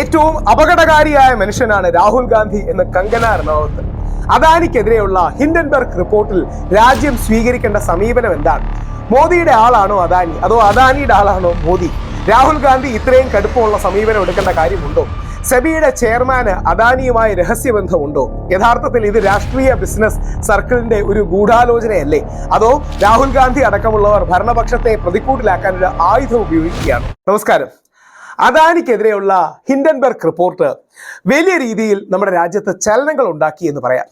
ഏറ്റവും അപകടകാരിയായ മനുഷ്യനാണ് രാഹുൽ ഗാന്ധി എന്ന് കങ്കന റണാവത്ത് അദാനിക്കെതിരെയുള്ള ഹിൻഡൻബർഗ് റിപ്പോർട്ടിൽ രാജ്യം സ്വീകരിക്കേണ്ട സമീപനം എന്താണ്? മോദിയുടെ ആളാണോ അദാനി? അതോ അദാനിയുടെ ആളാണോ മോദി? രാഹുൽ ഗാന്ധി ഇത്രയും കടുപ്പമുള്ള സമീപനം എടുക്കേണ്ട കാര്യമുണ്ടോ? സെബിയുടെ ചെയർമാന് അദാനിയുമായി രഹസ്യബന്ധമുണ്ടോ? യഥാർത്ഥത്തിൽ ഇത് രാഷ്ട്രീയ ബിസിനസ് സർക്കിളിന്റെ ഒരു ഗൂഢാലോചനയല്ലേ? അതോ രാഹുൽ ഗാന്ധി അടക്കമുള്ളവർ ഭരണപക്ഷത്തെ പ്രതിക്കൂട്ടിലാക്കാൻ ഒരു ആയുധം ഉപയോഗിക്കുകയാണ്? നമസ്കാരം. അദാനിക്കെതിരെയുള്ള ഹിൻഡൻബർഗ് റിപ്പോർട്ട് വലിയ രീതിയിൽ നമ്മുടെ രാജ്യത്ത് ചലനങ്ങൾ ഉണ്ടാക്കി എന്ന് പറയാം.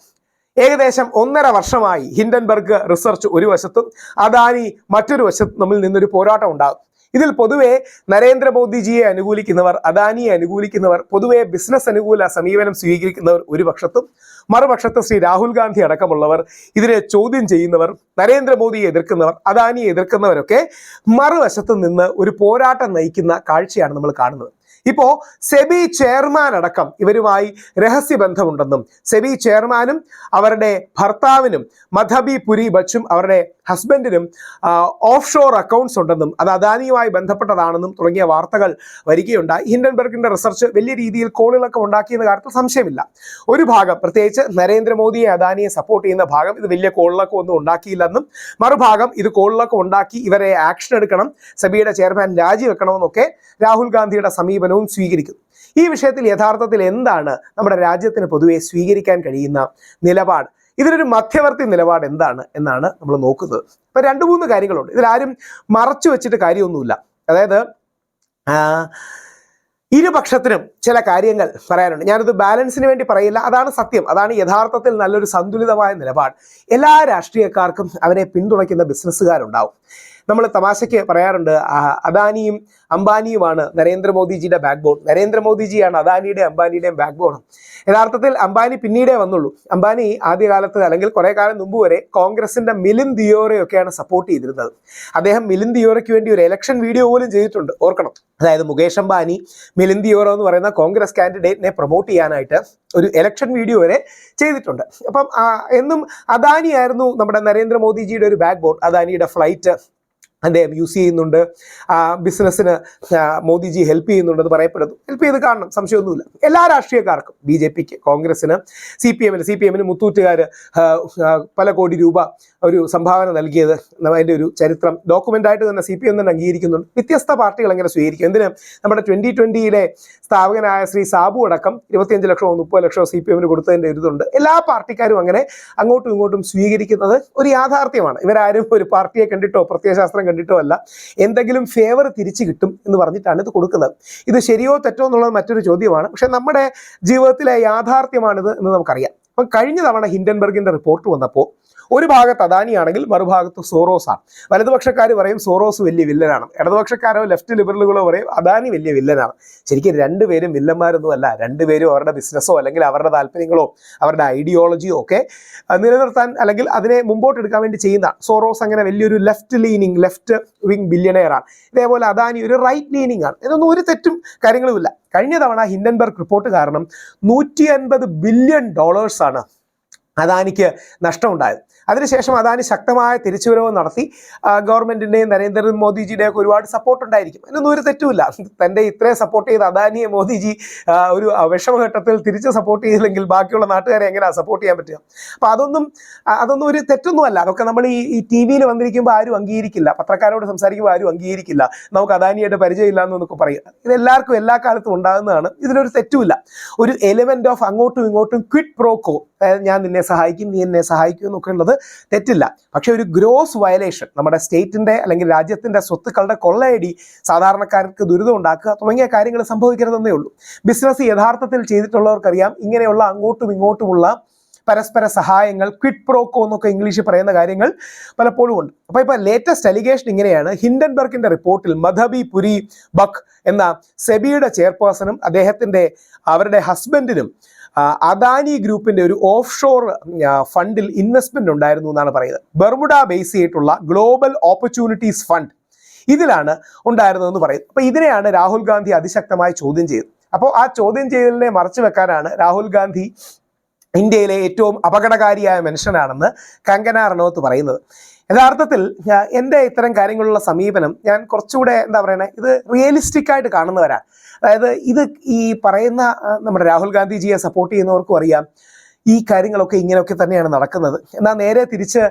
ഏകദേശം ഒന്നര വർഷമായി ഹിൻഡൻബർഗ് റിസർച്ച് ഒരു വശത്തും അദാനി മറ്റൊരു വശത്തും തമ്മിൽ നിന്നൊരു പോരാട്ടം ഉണ്ടാകും. ഇതിൽ പൊതുവെ നരേന്ദ്രമോദിജിയെ അനുകൂലിക്കുന്നവർ അദാനിയെ അനുകൂലിക്കുന്നവർ പൊതുവെ ബിസിനസ് അനുകൂല സമീപനം സ്വീകരിക്കുന്നവർ ഒരു പക്ഷത്തും മറുപക്ഷത്ത് ശ്രീ രാഹുൽ ഗാന്ധി അടക്കമുള്ളവർ ഇതിനെ ചോദ്യം ചെയ്യുന്നവർ നരേന്ദ്രമോദിയെ എതിർക്കുന്നവർ അദാനിയെ എതിർക്കുന്നവരൊക്കെ മറുവശത്ത് നിന്ന് ഒരു പോരാട്ടം നയിക്കുന്ന കാഴ്ചയാണ് നമ്മൾ കാണുന്നത്. ഇപ്പോ സെബി ചെയർമാൻ അടക്കം ഇവരുമായി രഹസ്യബന്ധമുണ്ടെന്നും സെബി ചെയർമാനും അവരുടെ ഭർത്താവിനും മധബി പുരി ബച്ചും അവരുടെ ഹസ്ബൻഡിനും ഓഫ് ഷോർ അക്കൗണ്ട്സ് ഉണ്ടെന്നും അത് അദാനിയുമായി ബന്ധപ്പെട്ടതാണെന്നും തുടങ്ങിയ വാർത്തകൾ വരികയുണ്ടായി. ഹിൻഡൻബർഗിന്റെ റിസർച്ച് വലിയ രീതിയിൽ കോളുകളൊക്കെ ഉണ്ടാക്കിയെന്ന കാര്യത്തിൽ സംശയമില്ല. ഒരു ഭാഗം പ്രത്യേകിച്ച് നരേന്ദ്രമോദിയെ അദാനിയെ സപ്പോർട്ട് ചെയ്യുന്ന ഭാഗം ഇത് വലിയ കോളിളക്കം ഒന്നും ഉണ്ടാക്കിയില്ലെന്നും മറുഭാഗം ഇത് കോളിളക്കം ഉണ്ടാക്കി ഇവരെ ആക്ഷൻ എടുക്കണം സെബിയുടെ ചെയർമാൻ രാജിവെക്കണമെന്നൊക്കെ രാഹുൽ ഗാന്ധിയുടെ സമീപനവും സ്വീകരിക്കുന്നു. ഈ വിഷയത്തിൽ യഥാർത്ഥത്തിൽ എന്താണ് നമ്മുടെ രാജ്യത്തിന് പൊതുവെ സ്വീകരിക്കാൻ കഴിയുന്ന നിലപാട്? ഇതിനൊരു മധ്യവർത്തി നിലപാട് എന്താണ് എന്നാണ് നമ്മൾ നോക്കുന്നത്. ഇപ്പൊ രണ്ട് മൂന്ന് കാര്യങ്ങളുണ്ട്. ഇതിലാരും മറച്ചു വെച്ചിട്ട് കാര്യമൊന്നുമില്ല. അതായത് ഇരുപക്ഷത്തിനും ചില കാര്യങ്ങൾ പറയാനുണ്ട്. ഞാനത് ബാലൻസിന് വേണ്ടി പറയില്ല. അതാണ് സത്യം. അതാണ് യഥാർത്ഥത്തിൽ നല്ലൊരു സന്തുലിതമായ നിലപാട്. എല്ലാ രാഷ്ട്രീയക്കാർക്കും അവരെ പിന്തുണയ്ക്കുന്ന ബിസിനസ്സുകാരുണ്ടാവും. നമ്മൾ തമാശയ്ക്ക് പറയാറുണ്ട് അദാനിയും അംബാനിയുമാണ് നരേന്ദ്രമോദിജിയുടെ ബാക്ക് ബോൺ നരേന്ദ്രമോദിജിയാണ് അദാനിയുടെ അംബാനിയുടെയും ബാക്ക് ബോണും യഥാർത്ഥത്തിൽ അംബാനി പിന്നീടേ വന്നുള്ളൂ. അംബാനി ആദ്യകാലത്ത് അല്ലെങ്കിൽ കുറെ കാലം മുമ്പ് വരെ കോൺഗ്രസിന്റെ മിലിൻ ദിയോറയൊക്കെയാണ് സപ്പോർട്ട് ചെയ്തിരുന്നത്. അദ്ദേഹം മിലിൻ ദിയോറയ്ക്ക് വേണ്ടി ഒരു ഇലക്ഷൻ വീഡിയോ പോലും ചെയ്തിട്ടുണ്ട്. ഓർക്കണം. അതായത് മുകേഷ് അംബാനി മിലിൻ ദിയോറോ എന്ന് പറയുന്ന കോൺഗ്രസ് കാൻഡിഡേറ്റിനെ പ്രൊമോട്ട് ചെയ്യാനായിട്ട് ഒരു ഇലക്ഷൻ വീഡിയോ വരെ ചെയ്തിട്ടുണ്ട്. അപ്പം എന്നും അദാനിയായിരുന്നു നമ്മുടെ നരേന്ദ്രമോദിജിയുടെ ഒരു ബാക്ക് ബോൺ അദാനിയുടെ ഫ്ലൈറ്റ് അദ്ദേഹം യൂസ് ചെയ്യുന്നുണ്ട്. ബിസിനസ്സിന് മോദിജി ഹെൽപ്പ് ചെയ്യുന്നുണ്ടെന്ന് പറയപ്പെടുന്നു. ഹെൽപ്പ് ചെയ്ത് കാണണം സംശയമൊന്നുമില്ല. എല്ലാ രാഷ്ട്രീയക്കാർക്കും ബി ജെ പിക്ക് കോൺഗ്രസിന് സി പി എമ്മിന് സി പി എമ്മിന് മുത്തൂറ്റുകാർ പല കോടി രൂപ ഒരു സംഭാവന നൽകിയത് അതിന്റെ ഒരു ചരിത്രം. ഡോക്യുമെന്റായിട്ട് തന്നെ സി പി എം തന്നെ അംഗീകരിക്കുന്നുണ്ട്. വ്യത്യസ്ത പാർട്ടികൾ അങ്ങനെ സ്വീകരിക്കും? എന്തിന്? നമ്മുടെ ട്വന്റി ട്വന്റിയിലെ സ്ഥാപകനായ ശ്രീ സാബു അടക്കം ഇരുപത്തിയഞ്ച് ലക്ഷമോ മുപ്പത് ലക്ഷമോ സി പി എമ്മിന് കൊടുത്തതിന്റെ ഇതുണ്ട്. എല്ലാ പാർട്ടിക്കാരും അങ്ങനെ അങ്ങോട്ടും ഇങ്ങോട്ടും സ്വീകരിക്കുന്നത് ഒരു യാഥാർത്ഥ്യമാണ്. ഇവരാരും ഒരു പാർട്ടിയെ കണ്ടിട്ടോ പ്രത്യയശാസ്ത്രം കണ്ടിട്ടോ അല്ല എന്തെങ്കിലും ഫേവർ തിരിച്ചു കിട്ടും എന്ന് പറഞ്ഞിട്ടാണ് ഇത് കൊടുക്കുന്നത്. ഇത് ശരിയോ തെറ്റോ എന്നുള്ളത് മറ്റൊരു ചോദ്യമാണ്. പക്ഷെ നമ്മുടെ ജീവിതത്തിലെ യാഥാർത്ഥ്യമാണിത് എന്ന് നമുക്കറിയാം. അപ്പം കഴിഞ്ഞ തവണ ഹിൻഡൻബർഗിന്റെ റിപ്പോർട്ട് വന്നപ്പോൾ ഒരു ഭാഗത്ത് അദാനിയാണെങ്കിൽ മറുഭാഗത്ത് ആണ് വലതുപക്ഷക്കാർ പറയും സോറോസ് വലിയ വില്ലനാണ്. ഇടതുപക്ഷക്കാരോ ലെഫ്റ്റ് ലിബറലുകളോ പറയും അദാനി വലിയ വില്ലനാണ്. ശരിക്കും രണ്ടുപേരും വില്ലന്മാരൊന്നും അല്ല. രണ്ടുപേരും അവരുടെ ബിസിനസ്സോ അല്ലെങ്കിൽ അവരുടെ താല്പര്യങ്ങളോ അവരുടെ ഐഡിയോളജിയോ ഒക്കെ നിലനിർത്താൻ അല്ലെങ്കിൽ അതിനെ മുമ്പോട്ട് എടുക്കാൻ വേണ്ടി ചെയ്യുന്ന സോറോസ് അങ്ങനെ വലിയൊരു ലെഫ്റ്റ് ലീനിങ് ലെഫ്റ്റ് വിങ് ബില്യണയറാണ് ഇതേപോലെ അദാനി ഒരു റൈറ്റ് ലീനിങ് ആണ്. ഇതൊന്നും ഒരു തെറ്റും കാര്യങ്ങളുമില്ല. കഴിഞ്ഞ തവണ ഹിൻഡൻബർഗ് റിപ്പോർട്ട് കാരണം നൂറ്റി അൻപത് ബില്യൺ ഡോളേഴ്സാണ് അദാനിക്ക് നഷ്ടമുണ്ടായത്. അതിനുശേഷം അദാനി ശക്തമായ തിരിച്ചുവരവ് നടത്തി. ഗവൺമെന്റിന്റെയും നരേന്ദ്ര നരേന്ദ്രമോദിജിയുടെയും ഒക്കെ ഒരുപാട് സപ്പോർട്ട് ഉണ്ടായിരിക്കും. അതിനൊന്നും ഒരു തെറ്റുമില്ല. തന്റെ ഇത്രയും സപ്പോർട്ട് ചെയ്ത് അദാനിയെ മോദിജി ഒരു വിഷമഘട്ടത്തിൽ തിരിച്ച് സപ്പോർട്ട് ചെയ്തില്ലെങ്കിൽ ബാക്കിയുള്ള നാട്ടുകാരെ എങ്ങനെയാണ് സപ്പോർട്ട് ചെയ്യാൻ പറ്റുക? അപ്പൊ അതൊന്നും അതൊന്നും ഒരു തെറ്റൊന്നുമല്ല. അതൊക്കെ നമ്മൾ ഈ ഈ ടി വിയിൽ വന്നിരിക്കുമ്പോൾ ആരും അംഗീകരിക്കില്ല. പത്രക്കാരോട് സംസാരിക്കുമ്പോൾ ആരും അംഗീകരിക്കില്ല. നമുക്ക് അദാനിയായിട്ട് പരിചയമില്ല എന്നൊക്കെ പറയുക ഇത് എല്ലാവർക്കും എല്ലാ കാലത്തും ഉണ്ടാകുന്നതാണ്. ഇതിലൊരു തെറ്റുമില്ല. ഒരു എലിമെന്റ് ഓഫ് അങ്ങോട്ടും ഇങ്ങോട്ടും ക്വിറ്റ് പ്രോക്കോ ഞാൻ നിന്നെ സഹായിക്കും നീ എന്നെ സഹായിക്കും എന്നൊക്കെ ഉള്ളത് തെറ്റില്ല. പക്ഷെ ഒരു ഗ്രോസ് വയലേഷൻ നമ്മുടെ സ്റ്റേറ്റിന്റെ അല്ലെങ്കിൽ രാജ്യത്തിന്റെ സ്വത്തുക്കളുടെ കൊള്ളയടി സാധാരണക്കാർക്ക് ദുരിതം ഉണ്ടാക്കുക തുടങ്ങിയ കാര്യങ്ങൾ സംഭവിക്കരുതെന്നേ ഉള്ളൂ. ബിസിനസ് യഥാർത്ഥത്തിൽ ചെയ്തിട്ടുള്ളവർക്കറിയാം. ഇങ്ങനെയുള്ള അങ്ങോട്ടും ഇങ്ങോട്ടുമുള്ള പരസ്പര സഹായങ്ങൾ ക്വിറ്റ് പ്രോക്കോ എന്നൊക്കെ ഇംഗ്ലീഷിൽ പറയുന്ന കാര്യങ്ങൾ പലപ്പോഴും ഉണ്ട്. അപ്പോൾ ഇപ്പോൾ ലേറ്റസ്റ്റ് അലിഗേഷൻ ഇങ്ങനെയാണ്. ഹിൻഡൻബർഗിന്റെ റിപ്പോർട്ടിൽ മധബി പുരി ബഖ് എന്ന സെബിയുടെ ചെയർപേഴ്സണും അദ്ദേഹത്തിന്റെ അവരുടെ ഹസ്ബൻഡിനും അദാനി ഗ്രൂപ്പിന്റെ ഒരു ഓഫ് ഷോർ ഫണ്ടിൽ ഇൻവെസ്റ്റ്മെന്റ് ഉണ്ടായിരുന്നു എന്നാണ് പറയുന്നത്. ബർമുഡ ബേസ് ചെയ്തിട്ടുള്ള ഗ്ലോബൽ ഓപ്പർച്യൂണിറ്റീസ് ഫണ്ട് ഇതിലാണ് ഉണ്ടായിരുന്നതെന്ന് പറയുന്നത് അപ്പൊ ഇതിനെയാണ് രാഹുൽ ഗാന്ധി അതിശക്തമായി ചോദ്യം ചെയ്തത്. അപ്പോൾ ആ ചോദ്യം ചെയ്യലിനെ മറച്ചു വെക്കാനാണ് രാഹുൽ ഗാന്ധി ഇന്ത്യയിലെ ഏറ്റവും അപകടകാരിയായ മനുഷ്യനാണെന്ന് കങ്കന റണോത്ത് പറയുന്നത്. യഥാർത്ഥത്തിൽ എന്റെ ഇത്തരം കാര്യങ്ങളുള്ള സമീപനം ഞാൻ കുറച്ചുകൂടെ എന്താ പറയണേ ഇത് റിയലിസ്റ്റിക് ആയിട്ട് കാണുന്നവരാണ് അതായത് ഇത് ഈ പറയുന്ന നമ്മുടെ രാഹുൽ ഗാന്ധിജിയെ സപ്പോർട്ട് ചെയ്യുന്നവർക്കും അറിയാം. ഈ കാര്യങ്ങളൊക്കെ ഇങ്ങനെയൊക്കെ തന്നെയാണ് നടക്കുന്നത്. എന്നാൽ നേരെ തിരിച്ച്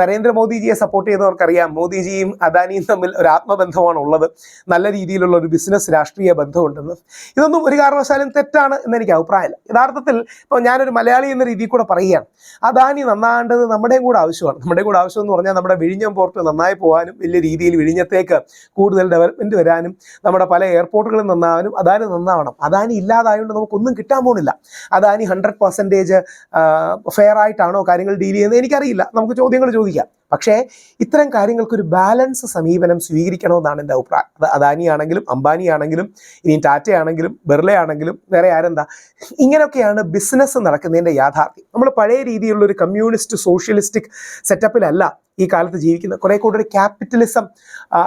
നരേന്ദ്രമോദിജിയെ സപ്പോർട്ട് ചെയ്യുന്നവർക്കറിയാം. മോദിജിയും അദാനിയും തമ്മിൽ ഒരു ആത്മബന്ധമാണ് ഉള്ളത്. നല്ല രീതിയിലുള്ള ഒരു ബിസിനസ് രാഷ്ട്രീയ ബന്ധമുണ്ടെന്ന്. ഇതൊന്നും ഒരു കാരണവശാലും തെറ്റാണ് എന്ന് എനിക്ക് അഭിപ്രായമില്ല. യഥാർത്ഥത്തിൽ ഇപ്പോൾ ഞാനൊരു മലയാളി എന്ന രീതിയിൽ കൂടെ പറയുകയാണ്. അദാനി നന്നാകേണ്ടത് നമ്മുടെയും കൂടെ ആവശ്യമാണ്. നമ്മുടെയും കൂടെ ആവശ്യം എന്ന് പറഞ്ഞാൽ നമ്മുടെ വിഴിഞ്ഞം പോർട്ട് നന്നായി പോകാനും വലിയ രീതിയിൽ വിഴിഞ്ഞത്തേക്ക് കൂടുതൽ ഡെവലപ്മെന്റ് വരാനും നമ്മുടെ പല എയർപോർട്ടുകളും നന്നാവാനും അദാനി നന്നാവണം. അദാനി ഇല്ലാതായതുകൊണ്ട് നമുക്കൊന്നും കിട്ടാൻ പോകുന്നില്ല. അദാനി ഹൺഡ്രഡ് പെർസെന്റേജ് ഫെയർ ആയിട്ടാണോ കാര്യങ്ങൾ ഡീൽ ചെയ്യുന്നത്? എനിക്കറിയില്ല. നമുക്ക് ചോദ്യങ്ങൾ ചോദിക്കാം. പക്ഷേ ഇത്തരം കാര്യങ്ങൾക്ക് ഒരു ബാലൻസ് സമീപനം സ്വീകരിക്കണമെന്നാണ് എന്റെ അഭിപ്രായം. അത് അദാനിയാണെങ്കിലും അംബാനിയാണെങ്കിലും ഇനി ടാറ്റയാണെങ്കിലും ബെർല ആണെങ്കിലും വേറെ ആരെന്താ? ഇങ്ങനെയൊക്കെയാണ് ബിസിനസ് നടക്കുന്നതിന്റെ യാഥാർത്ഥ്യം. നമ്മൾ പഴയ രീതിയിലുള്ള ഒരു കമ്മ്യൂണിസ്റ്റ് സോഷ്യലിസ്റ്റിക് സെറ്റപ്പിലല്ല ഈ കാലത്ത് ജീവിക്കുന്നത്. കുറെ ഒരു ക്യാപിറ്റലിസം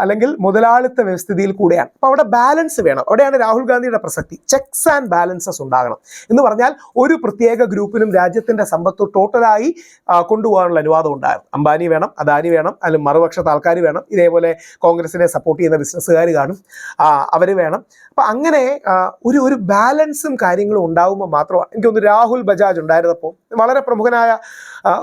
അല്ലെങ്കിൽ മുതലാളിത്ത വ്യവസ്ഥിതിയിൽ കൂടെയാണ്. അപ്പോൾ അവിടെ ബാലൻസ് വേണം. അവിടെയാണ് രാഹുൽ ഗാന്ധിയുടെ പ്രസക്തി. ചെക്സ് ആൻഡ് ബാലൻസസ് ഉണ്ടാകണം. എന്ന് പറഞ്ഞാൽ ഒരു പ്രത്യേക ഗ്രൂപ്പിനും രാജ്യത്തിന്റെ സമ്പത്ത് ടോട്ടലായി കൊണ്ടുപോകാനുള്ള അനുവാദം ഉണ്ടാകും. അംബാനി വേണം അദാനി വേണം അല്ലെങ്കിൽ മറുപക്ഷത്തെ ആൾക്കാർ വേണം ഇതേപോലെ കോൺഗ്രസിനെ സപ്പോർട്ട് ചെയ്യുന്ന ബിസിനസ്സുകാർ കാണും അവർ വേണം. അപ്പം അങ്ങനെ ഒരു ഒരു ബാലൻസും കാര്യങ്ങളും ഉണ്ടാകുമ്പോൾ മാത്രമാണ് എനിക്കൊന്ന് രാഹുൽ ബജാജ് ഉണ്ടായിരുന്നപ്പോൾ വളരെ പ്രമുഖനായ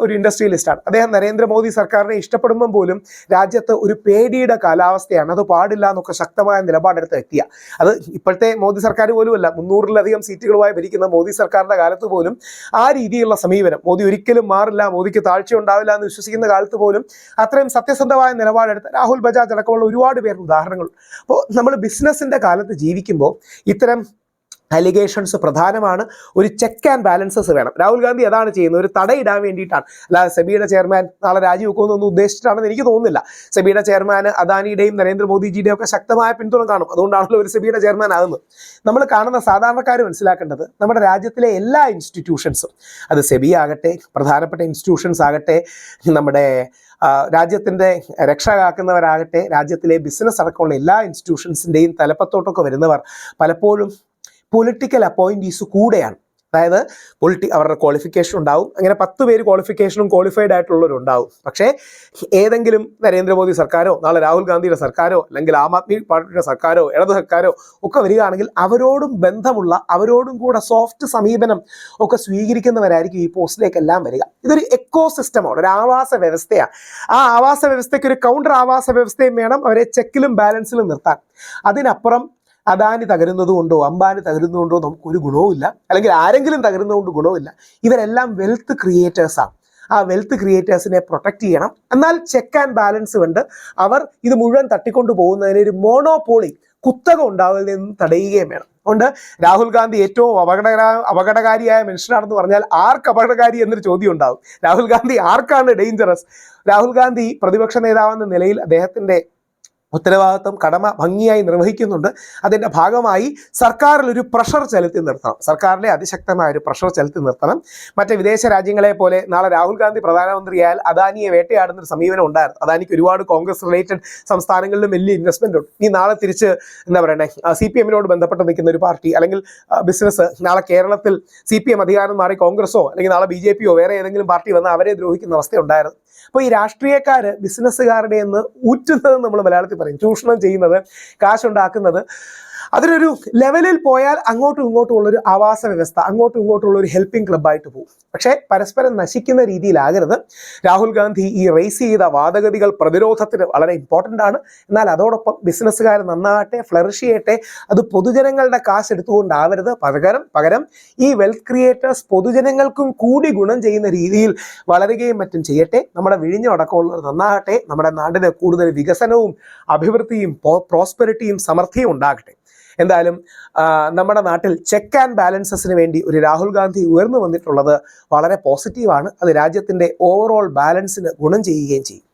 ഒരു ഇൻഡസ്ട്രിയലിസ്റ്റാണ് അദ്ദേഹം നരേന്ദ്രമോദി സർക്കാരിനെ ഇഷ്ടപ്പെടുമ്പം പോലും രാജ്യത്ത് ഒരു പേടിയുടെ കാലാവസ്ഥയാണ്. അത് പാടില്ല എന്നൊക്കെ ശക്തമായ നിലപാടെടുത്ത വ്യക്തിയാണ് അത് ഇപ്പോഴത്തെ മോദി സർക്കാർ പോലുമല്ല മുന്നൂറിലധികം സീറ്റുകളുമായി ഭരിക്കുന്ന മോദി സർക്കാരിന്റെ കാലത്ത് പോലും ആ രീതിയിലുള്ള സമീപനം മോദി ഒരിക്കലും മാറില്ല മോദിക്ക് താഴ്ച ഉണ്ടാവില്ല എന്ന് വിശ്വസിക്കുന്ന കാലത്ത് പോലും അത്രയും സത്യസന്ധമായ നിലപാടെടുത്ത രാഹുൽ ബജാജ് അടക്കമുള്ള ഒരുപാട് പേരുടെ ഉദാഹരണങ്ങൾ. അപ്പോൾ നമ്മൾ ബിസിനസ്സിന്റെ കാലത്ത് ജീവിക്കുമ്പോൾ ഇത്തരം അലിഗേഷൻസ് പ്രധാനമാണ്. ഒരു ചെക്ക് ആൻഡ് ബാലൻസസ് വേണം. രാഹുൽ ഗാന്ധി അതാണ് ചെയ്യുന്നത്. ഒരു തടയിടാൻ വേണ്ടിയിട്ടാണ്. അല്ല സെബിയുടെ ചെയർമാൻ നാളെ രാജിവെക്കുമെന്നൊന്നും ഉദ്ദേശിച്ചിട്ടാണെന്ന് എനിക്ക് തോന്നുന്നില്ല. സെബിയുടെ ചെയർമാൻ അദാനിയുടെയും നരേന്ദ്രമോദിജിയുടെയും ഒക്കെ ശക്തമായ പിന്തുണ കാണും. അതുകൊണ്ടാണല്ലോ ഒരു സെബിയുടെ ചെയർമാൻ ആകുന്നത്. നമ്മൾ കാണുന്ന സാധാരണക്കാർ മനസ്സിലാക്കേണ്ടത് നമ്മുടെ രാജ്യത്തിലെ എല്ലാ ഇൻസ്റ്റിറ്റ്യൂഷൻസും അത് സെബി ആകട്ടെ പ്രധാനപ്പെട്ട ഇൻസ്റ്റിറ്റ്യൂഷൻസ് ആകട്ടെ നമ്മുടെ രാജ്യത്തിന്റെ രക്ഷ കാക്കുന്നവരാകട്ടെ രാജ്യത്തിലെ ബിസിനസ് അടക്കമുള്ള എല്ലാ ഇൻസ്റ്റിറ്റ്യൂഷൻസിന്റെയും തലപ്പത്തോട്ടൊക്കെ വരുന്നവർ പലപ്പോഴും പൊളിറ്റിക്കൽ അപ്പോയിന്റീസ് കൂടെയാണ്. അതായത് പൊളിറ്റി അവരുടെ ക്വാളിഫിക്കേഷൻ ഉണ്ടാവും. അങ്ങനെ പത്ത് പേര് ക്വാളിഫിക്കേഷനും ക്വാളിഫൈഡ് ആയിട്ടുള്ളവരുണ്ടാവും പക്ഷേ ഏതെങ്കിലും നരേന്ദ്രമോദി സർക്കാരോ നാളെ രാഹുൽ ഗാന്ധിയുടെ സർക്കാരോ അല്ലെങ്കിൽ ആം ആദ്മി പാർട്ടിയുടെ സർക്കാരോ ഇടത് സർക്കാരോ ഒക്കെ വരികയാണെങ്കിൽ അവരോടും ബന്ധമുള്ള അവരോടും കൂടെ സോഫ്റ്റ് സമീപനം ഒക്കെ സ്വീകരിക്കുന്നവരായിരിക്കും ഈ പോസ്റ്റിലേക്കെല്ലാം വരിക. ഇതൊരു എക്കോ സിസ്റ്റമാണ് ഒരു ആവാസ വ്യവസ്ഥയാണ്. ആ ആവാസ വ്യവസ്ഥയ്ക്ക് ഒരു കൗണ്ടർ ആവാസ വ്യവസ്ഥയും വേണം അവരെ ചെക്കിലും ബാലൻസിലും നിർത്താൻ. അതിനപ്പുറം അദാനി തകരുന്നത് കൊണ്ടോ അംബാനി തകരുന്നത് കൊണ്ടോ നമുക്ക് ഒരു ഗുണവുമില്ല അല്ലെങ്കിൽ ആരെങ്കിലും തകരുന്നതുകൊണ്ട് ഗുണവുമില്ല ഇവരെല്ലാം വെൽത്ത് ക്രിയേറ്റേഴ്സാണ് ആ. വെൽത്ത് ക്രിയേറ്റേഴ്സിനെ പ്രൊട്ടക്ട് ചെയ്യണം. എന്നാൽ ചെക്ക് ആൻഡ് ബാലൻസ് കൊണ്ട് അവർ ഇത് മുഴുവൻ തട്ടിക്കൊണ്ടു പോകുന്നതിന് ഒരു മോണോപോളി കുത്തക ഉണ്ടാവുന്നതിൽ നിന്ന് തടയുകയും വേണം. അതുകൊണ്ട് രാഹുൽ ഗാന്ധി ഏറ്റവും അപകട അപകടകാരിയായ മനുഷ്യനാണെന്ന് പറഞ്ഞാൽ ആർക്ക് അപകടകാരി എന്നൊരു ചോദ്യം ഉണ്ടാവും. രാഹുൽ ഗാന്ധി ആർക്കാണ് ഡേഞ്ചറസ് രാഹുൽ ഗാന്ധി പ്രതിപക്ഷ നേതാവെന്ന നിലയിൽ അദ്ദേഹത്തിന്റെ ഉത്തരവാദിത്വം കടമ ഭംഗിയായി നിർവഹിക്കുന്നുണ്ട്. അതിന്റെ ഭാഗമായി സർക്കാരിൽ ഒരു പ്രഷർ ചെലുത്തി നിർത്തണം. സർക്കാരിലെ അതിശക്തമായ ഒരു പ്രഷർ ചെലുത്തി നിർത്തണം. മറ്റ് വിദേശ രാജ്യങ്ങളെ പോലെ നാളെ രാഹുൽ ഗാന്ധി പ്രധാനമന്ത്രിയായാൽ അദാനിയെ വേട്ടയാടുന്ന ഒരു സമീപനം ഉണ്ടായിരുന്നു. അദാനിക്ക് ഒരുപാട് കോൺഗ്രസ് റിലേറ്റഡ് സംസ്ഥാനങ്ങളിലും വലിയ ഇൻവെസ്റ്റ്മെന്റ് ഉണ്ട്. ഈ നാളെ തിരിച്ച് എന്താ പറയണേ? സി പി എമ്മിനോട് ബന്ധപ്പെട്ട് നിൽക്കുന്ന ഒരു പാർട്ടി അല്ലെങ്കിൽ ബിസിനസ് നാളെ കേരളത്തിൽ സി പി എം അധികാരം മാറി കോൺഗ്രസോ അല്ലെങ്കിൽ നാളെ ബി ജെ പിയോ വേറെ ഏതെങ്കിലും പാർട്ടി വന്ന് അവരെ ദ്രോഹിക്കുന്ന അവസ്ഥ ഉണ്ടായിരുന്നു അപ്പോൾ ഈ രാഷ്ട്രീയക്കാർ ബിസിനസ്സുകാരുടെ എന്ന് ഊറ്റുന്നത് നമ്മൾ മലയാളത്തിൽ പറയും. ചൂഷണം ചെയ്യുന്നത് കാശുണ്ടാക്കുന്നത്. അതിനൊരു ലെവലിൽ പോയാൽ അങ്ങോട്ടും ഇങ്ങോട്ടും ഉള്ളൊരു ആവാസ വ്യവസ്ഥ അങ്ങോട്ടും ഇങ്ങോട്ടും ഒരു ഹെൽപ്പിംഗ് ക്ലബ്ബായിട്ട് പോകും. പക്ഷേ പരസ്പരം നശിക്കുന്ന രീതിയിലാകരുത്. രാഹുൽ ഗാന്ധി ഈ റേസ് ചെയ്ത വാദഗതികൾ പ്രതിരോധത്തിന് വളരെ ഇമ്പോർട്ടന്റ് ആണ്. എന്നാൽ അതോടൊപ്പം ബിസിനസ്സുകാർ നന്നാകട്ടെ ഫ്ലറിഷ് ചെയ്യട്ടെ അത് പൊതുജനങ്ങളുടെ കാശ് എടുത്തുകൊണ്ടാവരുത്. പകരം പകരം ഈ വെൽത്ത് ക്രിയേറ്റേഴ്സ് പൊതുജനങ്ങൾക്കും കൂടി ഗുണം ചെയ്യുന്ന രീതിയിൽ വളരുകയും മറ്റും ചെയ്യട്ടെ. നമ്മുടെ വിഴിഞ്ഞടക്കമുള്ളവർ നന്നാകട്ടെ. നമ്മുടെ നാടിന് കൂടുതൽ വികസനവും അഭിവൃദ്ധിയും പ്രോസ്പെരിറ്റിയും സമൃദ്ധിയും ഉണ്ടാകട്ടെ. എന്തായാലും നമ്മുടെ നാട്ടിൽ ചെക്ക് ആൻഡ് ബാലൻസസിന് വേണ്ടി ഒരു രാഹുൽ ഗാന്ധി ഉയർന്നു വന്നിട്ടുള്ളത് വളരെ പോസിറ്റീവാണ് അത് രാജ്യത്തിന്റെ ഓവറോൾ ബാലൻസിന് ഗുണം ചെയ്യുകയും ചെയ്യും.